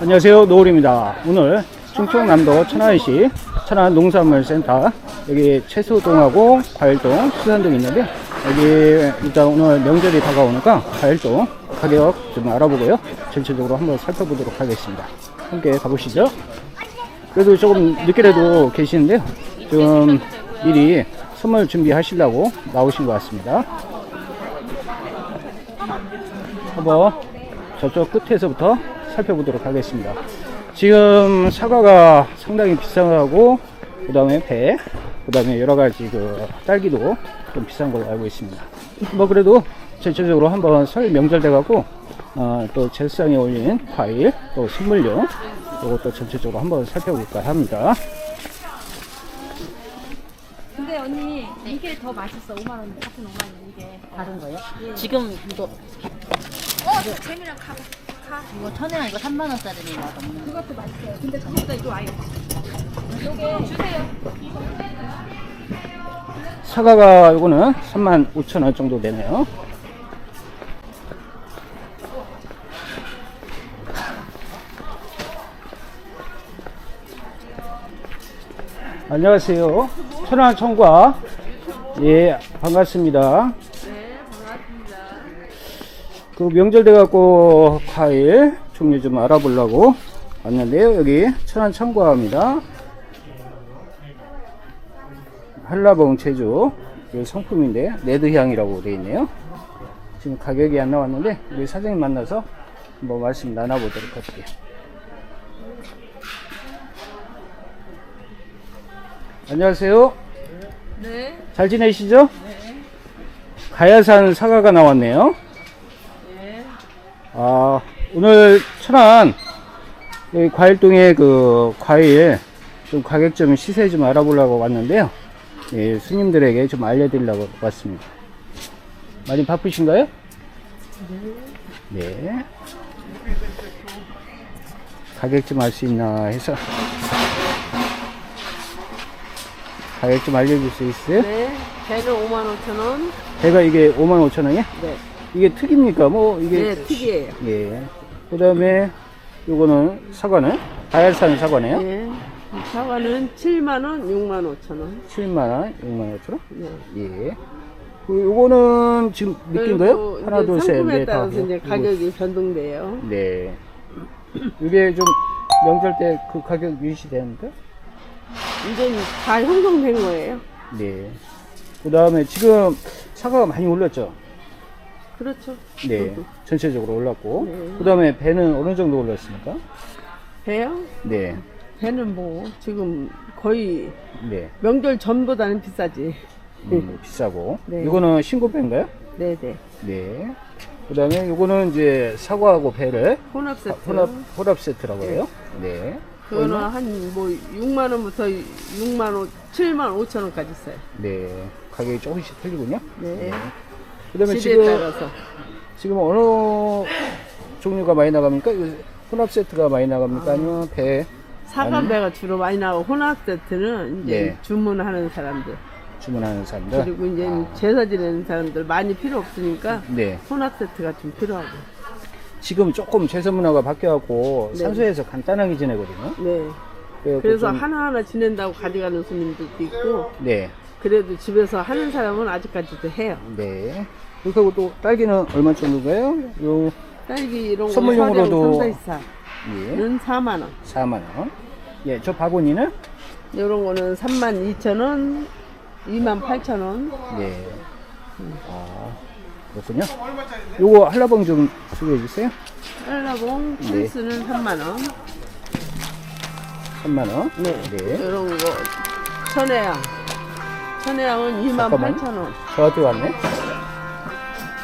안녕하세요. 노을입니다. 오늘 충청남도 천안시 천안 농산물센터 여기 채소동하고 과일동 수산동이 있는데 여기 일단 오늘 명절이 다가오니까 과일동 가격 좀 알아보고요. 전체적으로 한번 살펴보도록 하겠습니다. 함께 가보시죠. 그래도 조금 늦게라도 계시는데요. 좀 미리 선물 준비하시려고 나오신 것 같습니다. 한번 저쪽 끝에서부터 살펴보도록 하겠습니다. 지금 사과가 상당히 비싸고 그 다음에 배, 그 다음에 여러 가지 그 딸기도 좀 비싼 걸로 알고 있습니다. 뭐 그래도 전체적으로 한번 설 명절 돼갖고 어, 또 제상에 올린 과일, 또 선물용 이것도 전체적으로 한번 살펴볼까 합니다. 근데 언니 이게 더 맛있어 5만 원 같은 5만 원 이게 다른 거요? 지금 이거 어 재미랑 카 카. 이거 천혜랑 이거 3만 원짜리가 넘는 그것도 맛있어요 근데 저보다 이거 와요 요게 주세요 사과가 이거는 35,000원 정도 되네요. 안녕하세요. 천안 청과 예 반갑습니다. 그 명절 돼갖고 과일 종류 좀 알아보려고 왔는데요. 여기 천안 청과입니다. 한라봉 이 상품인데 레드향이라고 되어 있네요. 지금 가격이 안 나왔는데 우리 사장님 만나서 한번 말씀 나눠보도록 할게요. 안녕하세요. 네 잘 지내시죠? 가야산 사과가 나왔네요. 아, 오늘 천안 과일동에 그 과일 좀 가격 좀 시세 좀 알아보려고 왔는데요. 예, 손님들에게 좀 알려드리려고 왔습니다. 많이 바쁘신가요? 네. 가격 좀 알 수 있나 해서 가격 좀 알려줄 수 있어요? 네, 배는 5만 5천 원. 배가 이게 5만 5천 원이야? 네, 이게 특입니까? 뭐 이게 네, 튀기예요. 예. 그 다음에 요거는 사과는 다이알산 사과네요. 네, 사과는 7만 원, 6만 5천 원. 7만 원, 6만 5천 원. 네. 예. 그 요거는 지금 느낀가요? 그리고 하나, 이제 둘, 셋, 상품에 넷, 따라서. 이제. 가격이 변동돼요. 네. 이게 좀 명절 때 그 가격 유지되는가? 이제 다 형성된 거예요. 네. 그 다음에 지금 사과가 많이 올랐죠? 그렇죠. 네. 전체적으로 올랐고. 네. 그 다음에 배는 어느 정도 올랐습니까? 배요? 네. 배는 뭐 지금 거의 네. 명절 전보다는 비싸지. 음, 비싸고. 네. 이거는 신고배인가요? 네, 네. 네. 그 다음에 요거는 이제 사과하고 배를 혼합 세트. 혼합, 혼합 세트라고 해요. 네. 그거는 얼마? 한 뭐 6만 원부터 6만 5, 7만 5천 원까지 있어요. 네. 가격이 조금씩 틀리군요. 네. 그 다음에 시대에 지금, 따라서. 지금 어느 종류가 많이 나갑니까? 혼합 세트가 많이 나갑니까? 아 니면 배 사과배가 주로 많이 나오고 혼합 세트는 이제 네. 주문하는 사람들 주문하는 사람들? 그리고 이제 아, 제사 지내는 사람들 많이 필요 없으니까 네. 혼합 세트가 좀 필요하고 지금 조금 제서 문화가 바뀌어갖고 네. 산소에서 간단하게 지내거든요. 네 그래서 좀- 하나하나 지낸다고 가져가는 손님들도 있고 네. 그래도 집에서 하는 사람은 아직까지도 해요 네. 그렇게 하고 또 딸기는 얼마 정도인가요? 요, 딸기 이런 거 선물용으로도- 서령 3, 예. 4, 4는 4만 원 4만 원. 예, 저 바구니는? 이런 거는 3만 2천 원 2만 8천 원 네. 아, 그렇군요. 요거 한라봉 좀 소개해 주세요. 한라봉 네. 펜스는 3만 원 3만 원. 네. 네. 이런 거 천혜향 천혜향은 2만 잠깐만요. 8천 원 저한테 왔네.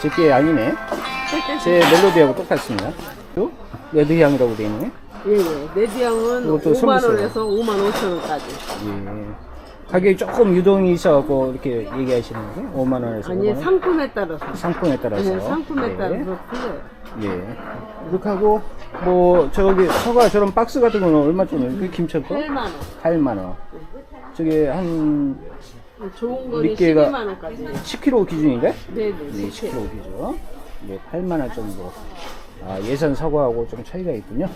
제게 아니네. 제 멜로디하고 똑같습니다. 요? 레드향이라고 되어 있네. 예, 예. 레드향은 이것도 5만 선물세요. 원에서 5만 5천 원까지. 예. 가격이 조금 유동이 있어갖고 이렇게 얘기하시는 게 5만 원에서 아니 5만 원. 상품에 따라서. 상품에 따라서. 아니, 상품에 네. 따라서 틀려요. 예. 그렇게 하고, 뭐, 저기, 서가 저런 박스 같은 거는 얼마 정도? 그 김천 거? 8만 원. 8만 원. 저게 한 좋은 거는 밑개가- 12만 원까지. 10kg 기준인가요? 네, 네. 네, 10kg 기준. 네, 8만 원 정도 아, 예산 사과하고 좀 차이가 있군요.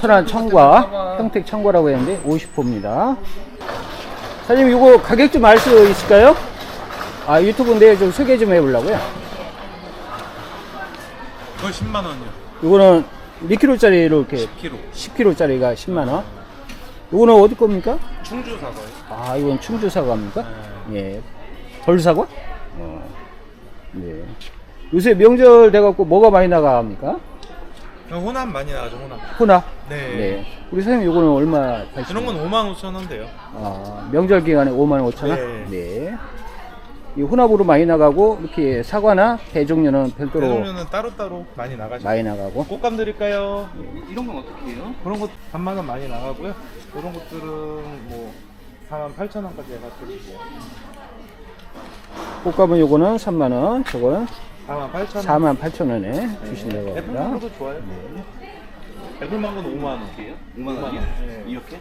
천안 청과, 평택 청과라고 했는데 50호입니다. 사장님 이거 가격 좀 알 수 있을까요? 아 유튜브인데 좀 소개 좀 해보려고요. 그건 10만 원이요. 이거는 몇 킬로짜리로 이렇게 10kg. 10킬로짜리가 10만 원. 이거는 어디 겁니까? 충주 사과요. 아 이건 충주 사과입니까? 예. 벌 사과? 어. 네. 요새 명절 돼갖고 뭐가 많이 나갑니까? 호남 많이 나가죠, 호남. 혼합. 네. 우리 사장님 요거는 얼마 이런 하시나요? 건 5만 5천 원대요. 아, 명절 기간에 5만 5천 원? 네. 네. 이 혼합으로 많이 나가고 이렇게 사과나 대종류는 별도로 그러면은 따로 따로 많이 나가죠. 많이 나가고 꽃감 드릴까요? 이런 건 어떻게 해요? 그런 것 3만 원 많이 나가고요. 그런 것들은 뭐 4만 8천 원까지 해가지고 꽃감은 요거는 3만 원, 저거는 4만 8천 원. 4만 8천 원에 주신다고 합니다. 애플망고도 좋아요. 애플망고는 5만 원. 5만 원이요? 네. 이렇게?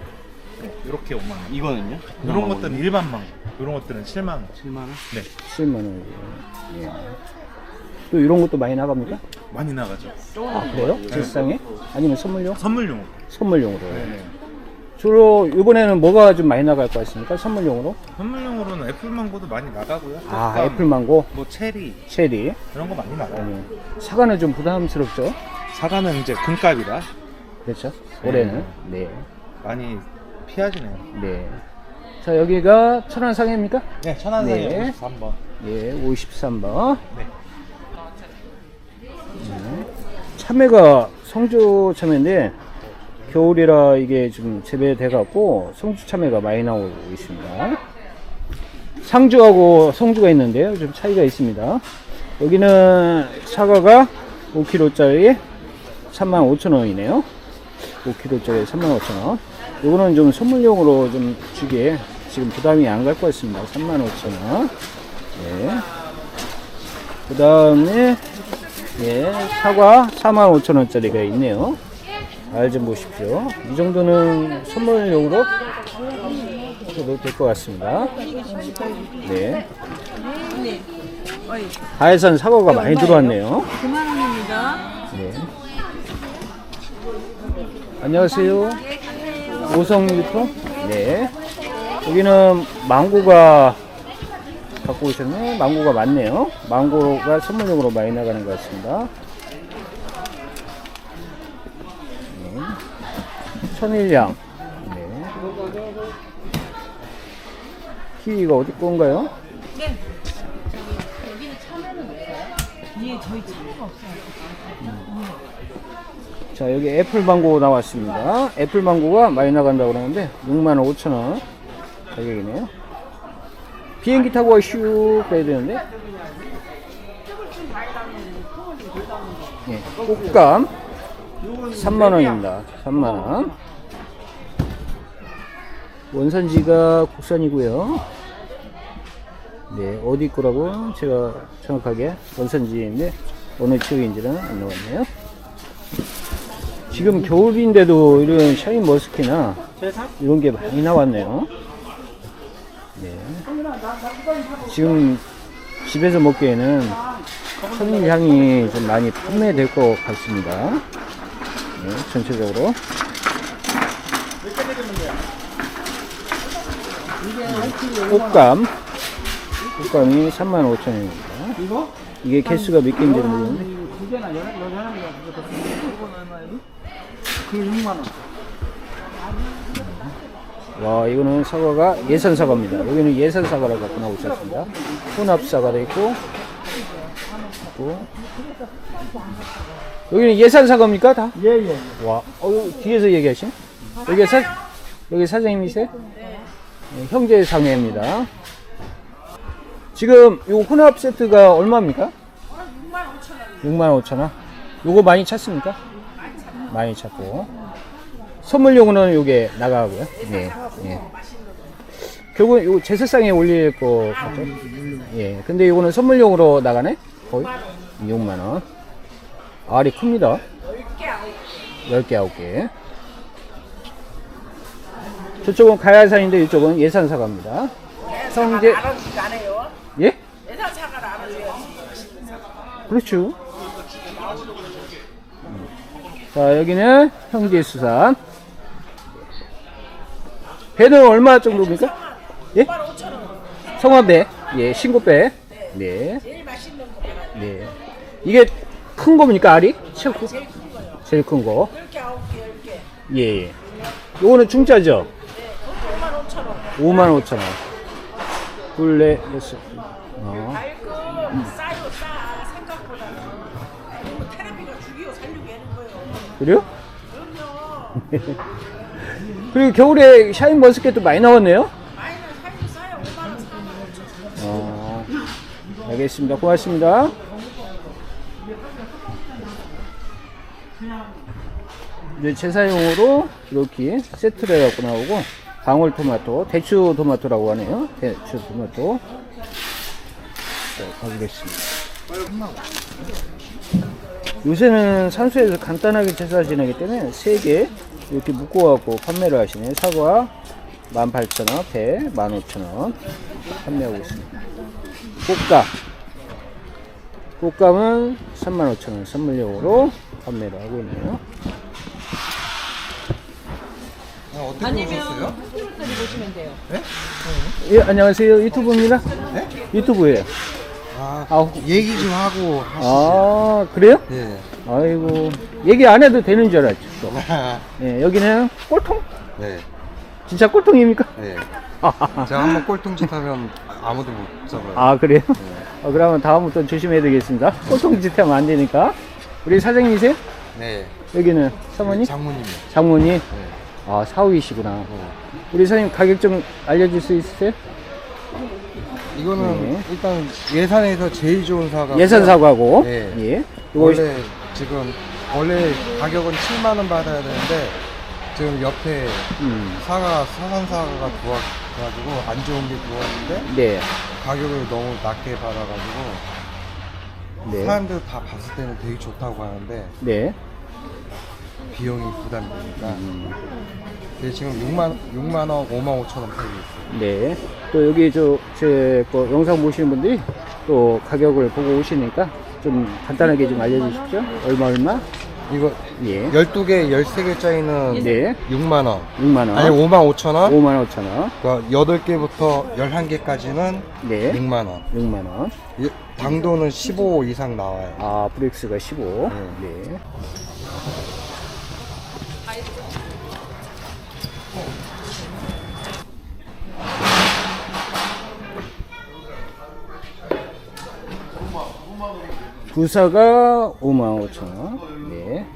네, 이렇게 5만 원. 이거는요? 이런 것들은 일반 망고. 이런 것들은 7만 원. 7만 원? 네, 7만 원이에요. 예. 또 이런 것도 많이 나갑니까? 많이 나가죠. 아 그래요? 제사상에? 아니면 선물용? 선물용. 선물용으로. 네. 주로 이번에는 뭐가 좀 많이 나갈 것 같습니까? 선물용으로? 선물용으로는 애플망고도 많이 나가고요. 아 애플망고, 뭐 체리 체리. 이런 거 많이 나가요. 아니, 사과는 좀 부담스럽죠? 사과는 이제 금값이라 그렇죠? 올해는. 네. 많이 피하지네요. 네. 자 여기가 천안 상해입니까? 네, 천안상에 네. 53번. 예, 53번. 네. 참외가 성주 참외인데 겨울이라 이게 좀 재배돼 갖고 성주 참외가 많이 나오고 있습니다. 상주하고 성주가 있는데요. 좀 차이가 있습니다. 여기는 사과가 5kg짜리 35,000원이네요. 5kg짜리 35,000원. 요거는 좀 선물용으로 좀 주기에 지금 부담이 안 갈 것 같습니다. 35,000원. 네. 그 다음에 예, 사과 45,000원짜리가 있네요. 알 좀 보십시오. 이 정도는 선물용으로 줘도 될 것 같습니다. 네. 하여산 사과가 많이 들어왔네요. 9만 원입니다. 네. 안녕하세요. 오성유통? 네. 여기는 망고가 갖고 오셨네. 망고가 많네요. 망고가 선물용으로 많이 나가는 것 같습니다. 네. 천일량. 네. 키위가 어디 건가요? 자 여기 애플망고 나왔습니다. 애플망고가 많이 나간다고 그러는데 65,000원 가격이네요. 비행기 타고 슉 가야 되는데. 예, 꽃감 3만원입니다. 3만원 원산지가 국산이고요 네 어디 거라고 제가 정확하게 원산지인데 어느 지역인지는 안 나왔네요 지금 겨울인데도 이런 샤인 머스키나 이런 게 많이 나왔네요. 네. 지금 집에서 먹기에는 천일향이 좀 많이 판매될 것 같습니다. 네, 전체적으로. 꽃감. 꽃감이 35,000원입니다. 이게 개수가 몇 개인지는 모르는데. 와 이거는 사과가 예산 사과입니다. 여기는 예산 사과를 갖고 나오고 있습니다. 혼합 사과도 있고, 있고. 여기는 예산 사과입니까 다? 예 예. 와, 어 뒤에서 얘기하신? 여기 사 여기 사장님이세요? 네. 형제 상회입니다. 지금 요 혼합 세트가 얼마입니까? 6만 5천 원. 요거 많이 찼습니까? 많이 찼고. 선물용으로는 요게 나가고요. 예, 예. 결국 요 제사상에 올릴 거 같죠? 예. 근데 요거는 선물용으로 나가네? 거의? 6만 원. 알이 큽니다. 10개, 9개. 저쪽은 가야산인데 이쪽은 예산사과입니다. 성제. 예? 예산 사과를 알아줘야지. 그렇죠. 자, 여기는 형제 수산. 배는 얼마 정도입니까? 예? 성화배. 예, 신고배. 네. 네. 이게 큰 겁니까, 알이? 제일 큰 거. 제일 큰 거. 예, 예. 요거는 중짜죠? 5만 5천 원. 둘레, 여섯. 어. 그래요? 그리고 겨울에 샤인 머스켓도 많이 나왔네요? 어, 알겠습니다. 고맙습니다. 이제 제사용으로 이렇게 세트로 해갖고 나오고 방울 토마토, 대추 토마토라고 하네요. 대추 토마토. 자, 가보겠습니다. 요새는 산수에서 간단하게 제사 지내기 때문에 3개 이렇게 묶어갖고 판매를 하시네요. 사과 18,000원, 배 15,000원 판매하고 있습니다. 꽃감. 꽃감은 35,000원 선물용으로 판매를 하고 있네요. 예, 안녕하세요. 유튜브입니다. 유튜브예요. 아, 아, 얘기 좀 하고 하시죠. 아, 그래요? 네. 아이고, 얘기 안 해도 되는 줄 알았죠. 또. 네, 여기는 꼴통? 네. 진짜 꼴통입니까? 네. 제가 한번 꼴통짓 하면 아무도 못 잡아요. 아, 그래요? 어, 그러면 다음부터 조심해야 되겠습니다. 꼴통짓 하면 안 되니까. 우리 사장님이세요? 네. 여기는 사모님? 장모님. 장모님? 네. 아, 사위시구나. 우리 사장님 가격 좀 알려줄 수 있으세요? 이거는 네. 일단 예산에서 제일 좋은 사과. 예산 사과고. 네. 예. 이거 원래 지금 원래 가격은 7만 원 받아야 되는데 지금 옆에 음, 사과 사산 사과가 들어와가지고 안 좋은 게 들어왔는데 네. 가격을 너무 낮게 받아가지고 네. 사람들 다 봤을 때는 되게 좋다고 하는데 네. 비용이 부담되니까. 음. 근데 지금 6만 6만 원, 5만 5천 원 팔고 있어요. 네. 또 여기 저, 제, 거 영상 보시는 분들이 또 가격을 보고 오시니까 좀 간단하게 좀 알려주십시오. 얼마, 얼마? 이거 예. 12개, 13개짜리는 네. 6만 원. 6만 원. 아니 5만 5천 원. 5만 5천 원. 그러니까 8개부터 11개까지는 네. 6만 원. 6만원. 이- 당도는 15 이상 나와요. 아, 브렉스가 15. 네. 네. 부사가 5만 5천 원. 네.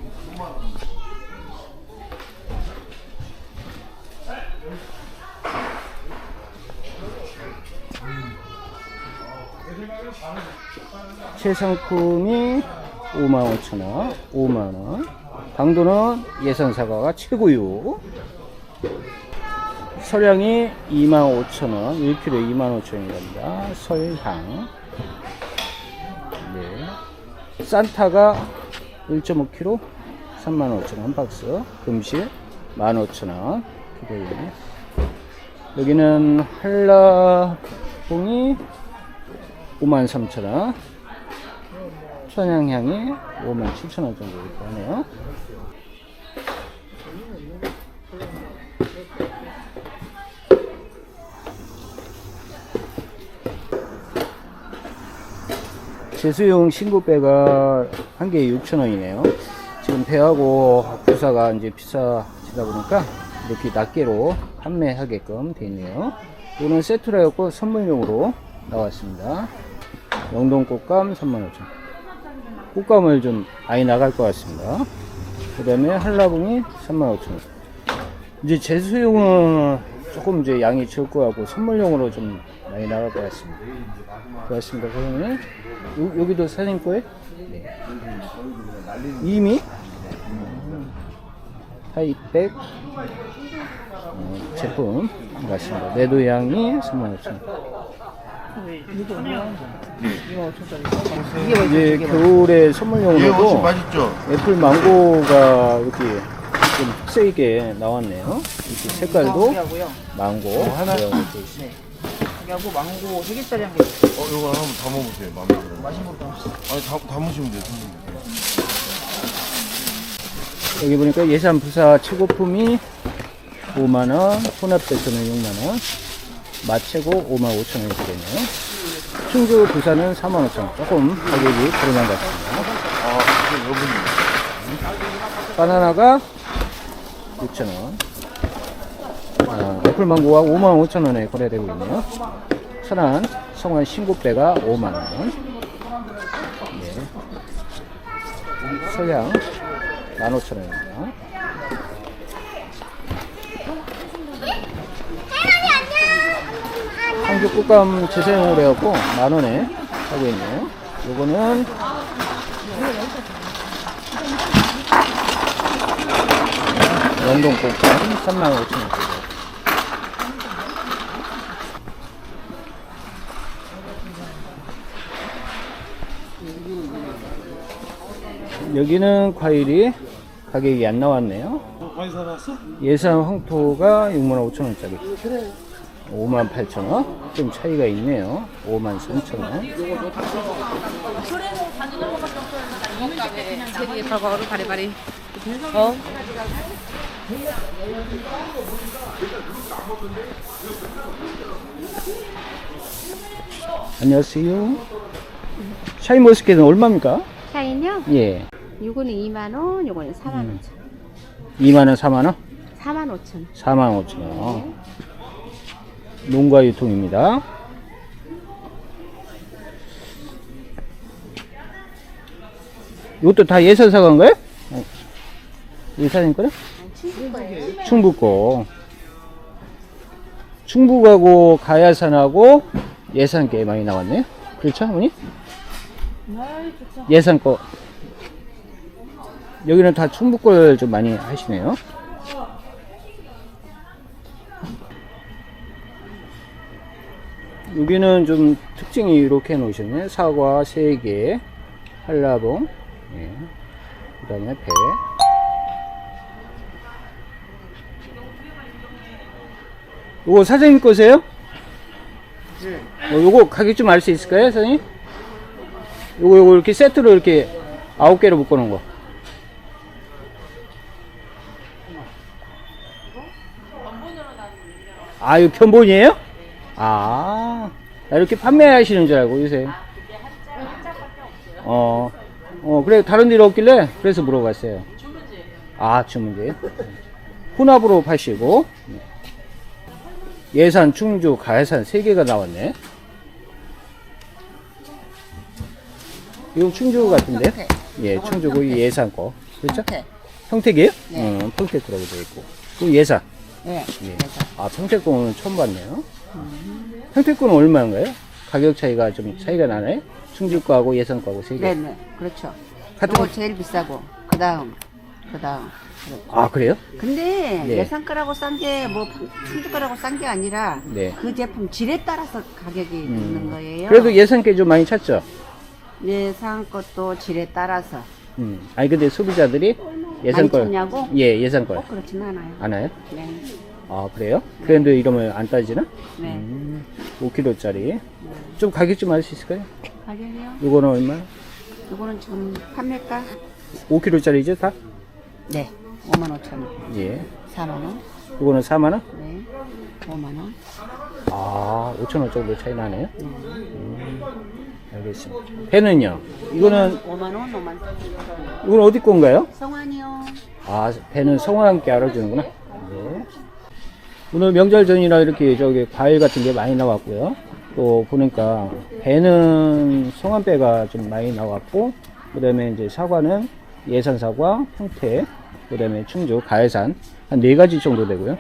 최상품이 5만 5천 원, 5만 원. 당도는 예산 사과가 최고요. 설향이 2만 5천 원, 1kg 2만 5천 원입니다. 설향. 네. 산타가 1.5kg 3만 5천 원한 박스. 금실 15,000원 기도에. 여기는 한라봉이 5만 3천 원. 천양향이 5만 7천 원 정도 이렇게 하네요. 제수용 신고배가 한 개에 6,000원이네요. 지금 배하고 부사가 이제 비싸지다 보니까 이렇게 낱개로 판매하게끔 되어 있네요. 이거는 세트로 해갖고 선물용으로 나왔습니다. 영동 꽃감 35,000원. 꽃감을 좀 많이 나갈 것 같습니다. 그 다음에 한라봉이 35,000원. 이제 제수용은 조금 이제 양이 같고 선물용으로 좀 많이 나갈 것 같습니다. 고맙습니다. 그러면 요, 여기도 사장님 거예요? 네. 이미 음, 하이백 어, 제품 같습니다. 내도 양이 35,000원. 이제 겨울에 선물용으로도 맛있죠? 애플 망고가 이렇게 좀 특색있게 나왔네요. 이렇게 색깔도 망고 하나 이렇게 있어요. 여보 망고 세 개짜리 한 개. 어, 이거 한번 담아보세요. 마음에 들어. 맛있는 것도 아니, 다, 담으시면 돼요. 선생님. 여기 보니까 예산 부사 최고품이 5만원, 혼합 세트는 6만원, 마채고 5만 5천원 이렇게 되네요. 충주 부산은 4만 5천원. 조금 가격이 저렴한 것 같습니다. 아, 근데 여러분. 바나나가 6,000원. 아, 애플망고가 5만 5천원에 거래되고 있네요. 천안 성안 신고배가 5만원. 네. 서양 15,000원입니다. 한국 국감 재사용으로 해갖고 만원에 하고 있네요. 요거는 영동 국감 35,000원. 여기는 과일이 가격이 안 나왔네요. 많이 사놨어? 예산 황토가 6만 5천 원짜리. 5만 8천 원. 좀 차이가 있네요. 5만 3천 원. 안녕하세요. 샤인 머스켓은 얼마입니까? 샤인요? 예. 요거는 2만 원, 요거는 4만 음. 5천 2만 원, 4만 원? 원. 4만 5천 원. 4만 5천 원. 농가 유통입니다. 이것도 다 예산 사간 거예요? 어. 예산인 거요? 충북 거. 충북하고 가야산하고 예산 게 많이 나왔네. 그렇죠, 어머니? 예산 거. 여기는 다 충북 걸 좀 많이 하시네요. 여기는 좀 특징이 이렇게 놓으셨네. 사과 3개, 한라봉, 예. 그 다음에 배. 요거 사장님 거세요? 어, 요거 가격 좀 알 수 있을까요, 사장님? 요거, 요거 이렇게 세트로 이렇게 아홉 개로 묶어 놓은 거. 아, 이거 견본이에요? 아, 나 이렇게 판매하시는 줄 알고, 요새. 어, 어, 그래, 다른 데로 없길래, 그래서 물어봤어요. 아, 주문지. 혼합으로 파시고, 예산, 충주, 가해산 세 개가 나왔네. 이거 충주 같은데? 평택. 예, 이건 충주고 이 평택. 예산 거. 그렇죠? 평택. 평택이에요? 네. 어, 평택이라고 되어 있고. 그 예산. 네. 예. 아, 평택권은 처음 봤네요. 평택권은 얼마인가요? 가격 차이가 좀 차이가 나네? 충주과하고 예산과하고 세 개. 네네 그렇죠. 같은 요거 제일 비싸고 그 다음 그 다음. 아, 그래요? 근데 네. 예산 거라고 싼 게뭐 충주 거라고 싼 게 아니라 네. 그 제품 질에 따라서 가격이 있는 거예요. 그래도 예산께 좀 많이 찾죠? 예산 것도 질에 따라서 음. 아니, 근데 소비자들이 많이 걸. 찾냐고? 예, 예산 걸. 꼭 그렇진 않아요. 안 와요? 네. 아, 그래요? 그런데 이러면 안 따지나? 네. 음, 5kg짜리. 좀 가격 좀 알 수 있을까요? 가격이요? 이거는 얼마? 요거는 지금 판매가 5kg짜리죠, 다? 네. 5만 5천 원. 예. 4만 원. 이거는 4만 원? 네. 5만 원. 아, 5천 원 정도 차이 나네요. 음, 알겠습니다. 배는요? 이거는, 5만 원, 5만 원. 이건 어디 건가요? 성환이요. 아, 배는 성화 함께 알아주는구나. 네. 오늘 명절 전이라 이렇게 저기 과일 같은 게 많이 나왔고요. 또 보니까 배는 성안배가 좀 많이 나왔고, 그 다음에 이제 사과는 예산 사과, 평택, 그 다음에 충주, 가해산 한 네 가지 정도 되고요.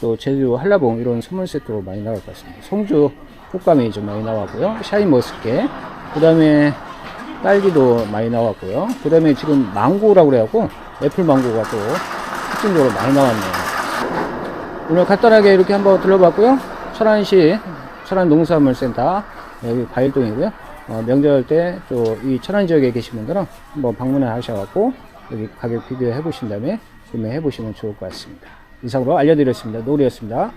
또 제주 한라봉 이런 선물 세트로 많이 나올 것 같습니다. 송주 꽃감이 좀 많이 나왔고요. 샤인머스켓, 그 다음에 딸기도 많이 나왔고요. 그 다음에 지금 망고라고 그래갖고 애플 망고가 또 특징적으로 많이 나왔네요. 오늘 간단하게 이렇게 한번 들러봤고요. 천안시 천안 농산물센터 여기 과일동이고요. 어, 명절 때 또 이 천안 지역에 계신 분들은 한번 방문을 하셔갖고 여기 가격 비교해 보신 다음에 구매해 보시면 좋을 것 같습니다. 이상으로 알려드렸습니다. 노리였습니다.